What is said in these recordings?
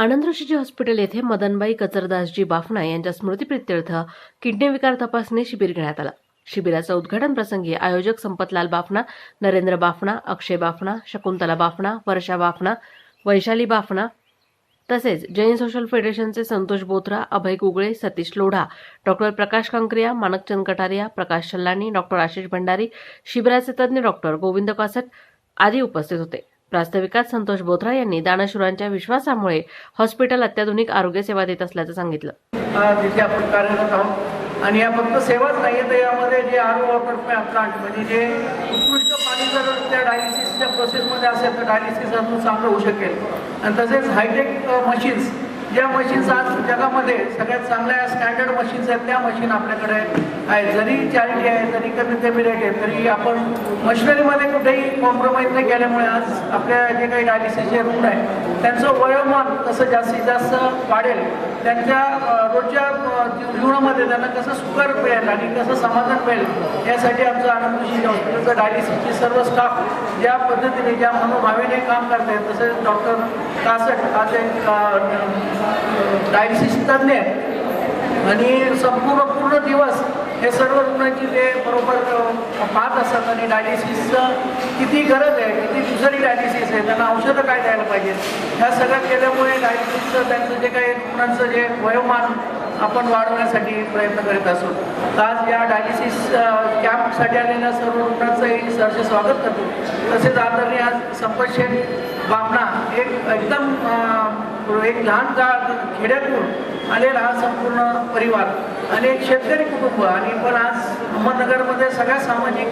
Anandrishiji hospital येथे मदनबाई कचरदासजी बाफना यांच्या स्मृतीप्रित्यर्थ किडनी विकार तपासणी शिबिर घेण्यात आलं. शिबिराचं उद्घाटन प्रसंगी आयोजक संपतलाल बाफना नरेंद्र बाफना अक्षय बाफना शकुंतला बाफना वर्षा बाफना वैशाली बाफना तसेच जैन सोशल फेडरेशनचे संतोष बोथरा अभय कुगळे सतीश लोढा डॉक्टर प्रकाश कंकरिया मानकचंद कटारिया प्रकाश छल्लानी डॉक्टर आशिष भंडारी शिबिराचे तज्ज्ञ डॉक्टर गोविंद कासट आदी उपस्थित होते. प्रास्ताविकात संतोष बोथरा यांनी दानशुरांच्या विश्वासामुळे हॉस्पिटल अत्याधुनिक आरोग्य सेवा देत असल्याचं सांगितलं. तिथे आपण कार्यरत आहोत. आणि या फक्त सेवाच नाही तर यामध्ये जे आर ओ प्लांट म्हणजे जे उत्कृष्ट पाणी जर त्या डायलिसिसच्या प्रोसेसमध्ये असेल तर डायलिसिस अजून चांगलं होऊ शकेल. आणि तसेच हायटेक मशीन्स ज्या मशीन्स आज जगामध्ये सगळ्यात चांगल्या स्टँडर्ड मशीन्स आहेत त्या मशीन आपल्याकडे आहे. जरी चॅरिटी आहे जरी कमी कमी रेट आहे तरी आपण मशिनरीमध्ये कुठेही कॉम्प्रोमाइज नाही केल्यामुळे आज आपल्या जे काही डायलिसिसचे रुग्ण आहे त्यांचं वयोमान कसं जास्तीत जास्त वाढेल. त्यांच्या रोजच्या जीवनामध्ये त्यांना कसं सुकर मिळेल आणि कसं समाधान मिळेल यासाठी आमचं आनंद ऋषी हॉस्पिटलचं डायलिसिसचे सर्व स्टाफ ज्या पद्धतीने ज्या मनोभावेने काम करत आहेत तसेच डॉक्टर कासट आज एक डायलिसिस तज्ज्ञ आणि संपूर्ण पूर्ण दिवस हे सर्व रुग्णांची ते बरोबर पाहत असतात आणि डायलिसिसचं किती गरज आहे किती दुसरी डायलिसिस आहे त्यांना औषधं काय द्यायला पाहिजे? ह्या सगळ्या केल्यामुळे डायलिसिसचं त्यांचं जे काही रुग्णांचं जे वयोमान आपण वाढवण्यासाठी प्रयत्न करीत असतो तर आज या डायलिसिस कॅम्पसाठी आलेल्या सर्व रुग्णांचंही सरचे स्वागत करतो. तसेच आदरणीय आज संपत बामणा एक एकदम एक लहान गाव खेड्यातून आलेला हा संपूर्ण परिवार. आणि एक शेतकरी कुटुंब आणि पण आज अहमदनगरमध्ये सगळ्या सामाजिक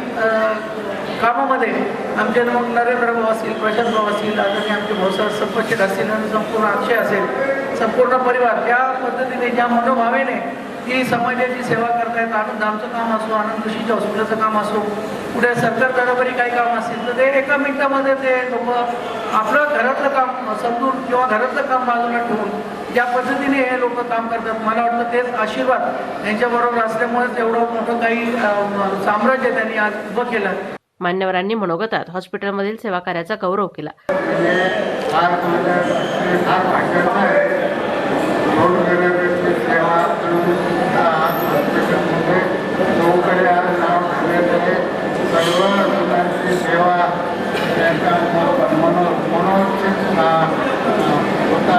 कामामध्ये आमचे मग नरेंद्र भाऊ असतील प्रशांत भाऊ असतील आदरणीय आमचे भाऊसाहेब संपशेट असतील आणि संपूर्ण अक्षय असेल संपूर्ण परिवार त्या पद्धतीने ज्या मनोभावेने ती समाजाची सेवा करतायत आनंद आमचं काम असो आनंद ऋषीच्या हॉस्पिटलचं काम असो कुठे सरकार बरोबरी काही काम असेल तर ते एका मिनिटामध्ये ते लोक आपलं घरातलं काम समजून किंवा घरातलं काम बाजूला ठेवून ज्या पद्धतीने हे लोक काम करतात मला वाटतं तेच आशीर्वाद यांच्याबरोबर असल्यामुळेच एवढं मोठं काही साम्राज्य त्यांनी आज उभं केलं. मान्यवरांनी मनोगतात हॉस्पिटलमधील सेवा कार्याचा गौरव केला. फार फार भाग्याचं आहे दोन गरिबांची सेवा करून सुद्धा आज हॉस्पिटलमध्ये चौकडे आज नाव ठेवलेले सर्व रुग्णांची सेवा त्यांचा मनो मनोचित होता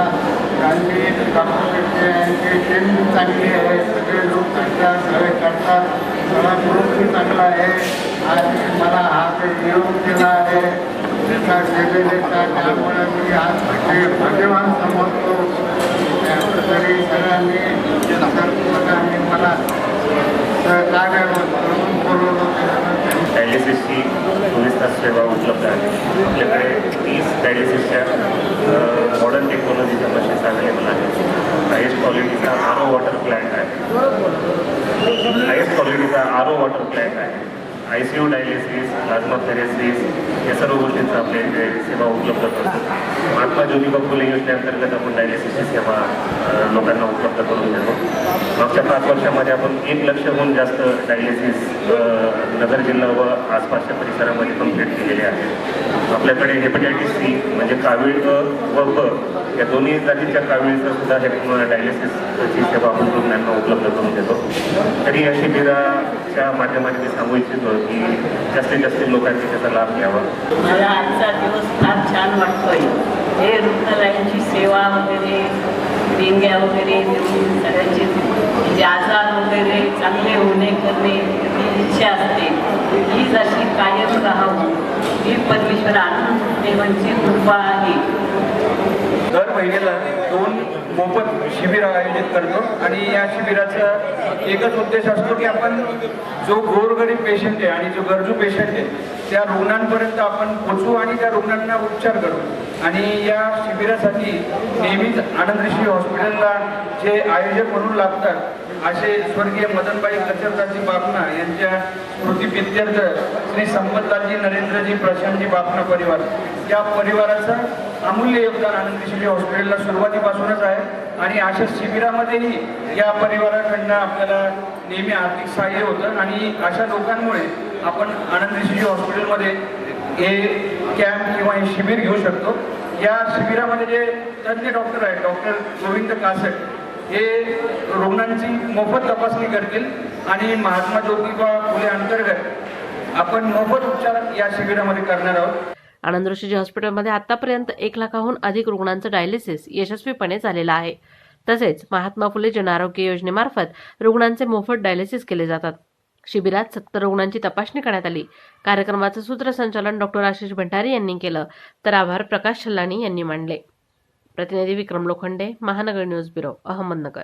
आणि डॉक्टर यांची टीम चांगली आहे सगळे लोक त्यांच्या सगळे करतात. सगळा ग्रुप चांगला आहे. आणि मला हा काही निरोप दिला आहे. त्याचा सेवेचा त्यामुळे मी आज म्हणजे भाग्यवान समजतो. तरी सगळ्यांनी सर्वांनी मला सहकार्य करून बोलवलं. त्याच्यानंतर डायलिसिसची चोवीस तास सेवा उपलब्ध आहे. आपल्याकडे तीस डायलिसिसच्या मॉडर्न टेक्नॉलॉजीच्या मशीन्स अवेलेबल आहेत. हायेस्ट क्वालिटीचा आर ओ वॉटर प्लॅन्ट आहे. हायेस्ट क्वालिटीचा आर ओ वॉटर प्लॅन्ट आहे. I C U dialysis plasmapheresis या सर्व गोष्टींचा आपल्या इथे सेवा उपलब्ध करतो महात्मा ज्योतिबा फुले योजनेअंतर्गत आपण डायलिसिसची सेवा लोकांना उपलब्ध करून देतो. मागच्या पाच वर्षामध्ये आपण एक लक्षहून जास्त डायलिसिस नगर जिल्हा व आसपासच्या परिसरामध्ये कंप्लीट केलेले आहे. आपल्याकडे हेपटायटिस सी म्हणजे कावीळ व ब या दोन्ही जातीच्या कावीळचं सुद्धा हे डायलिसिसची सेवा आपण रुग्णांना उपलब्ध करून देतो. तरी या शिबिराच्या माध्यमाने मी सांगू इच्छितो की जास्तीत जास्त लोकांनी त्याचा लाभ घ्यावा. मला आजचा दिवस फार छान वाटतोय. हे रुग्णालयांची सेवा वगैरे देणग्या वगैरे देऊन सगळ्यांची म्हणजे आजार वगैरे चांगले होणे करणे ही इच्छा असते. ही जशी कायम राहावं. ही परमेश्वर आनंद देवांची कृपा आहे. दर महिन्याला दोन मोफत शिबिर आयोजित करतो आणि या शिबिराचा एकच उद्देश असतो की आपण जो गोरगरीब पेशंट आहे आणि जो गरजू पेशंट आहे त्या रुग्णांपर्यंत आपण पोचू आणि त्या रुग्णांना उपचार करू. आणि या शिबिरासाठी नेहमीच आनंद ऋषी हॉस्पिटलला जे आयोजक म्हणून लागतात असे स्वर्गीय मदनबाई कचरदाजी बापना यांच्या स्मृतीप्रित्यर्थ श्री संपतदाजी नरेंद्रजी प्रशांतजी बापना परिवार. या परिवाराचं अमूल्य योगदान आनंद शिंदे हॉस्पिटलला सुरुवातीपासूनच आहे. आणि अशा शिबिरामध्येही या परिवाराकडनं आपल्याला नेहमी आर्थिक सहाय्य होतं. आणि अशा लोकांमुळे आपण आनंद शिंदे हॉस्पिटलमध्ये हे कॅम्प किंवा हे शिबिर घेऊ शकतो. या शिबिरामध्ये जे तज्ज्ञ डॉक्टर आहेत डॉक्टर गोविंद कासट हे रुग्णांची मोफत तपासणी करतील आणि महात्मा ज्योतिबा फुले अंतर्गत आपण मोफत उपचार या शिबिरामध्ये करणार आहोत. आनंद ऋषीजी हॉस्पिटलमध्ये आतापर्यंत एक लाखाहून अधिक रुग्णांचं डायलिसिस यशस्वीपणे झालेलं आहे. तसेच महात्मा फुले जनआरोग्य योजनेमार्फत रुग्णांचे मोफत डायलिसिस केले जातात. शिबिरात सत्तर रुग्णांची तपासणी करण्यात आली. कार्यक्रमाचं सूत्रसंचालन डॉक्टर आशिष भंडारी यांनी केलं. तर आभार प्रकाश छल्लानी यांनी मांडले. प्रतिनिधी विक्रम लोखंडे महानगर न्यूज ब्युरो अहमदनगर.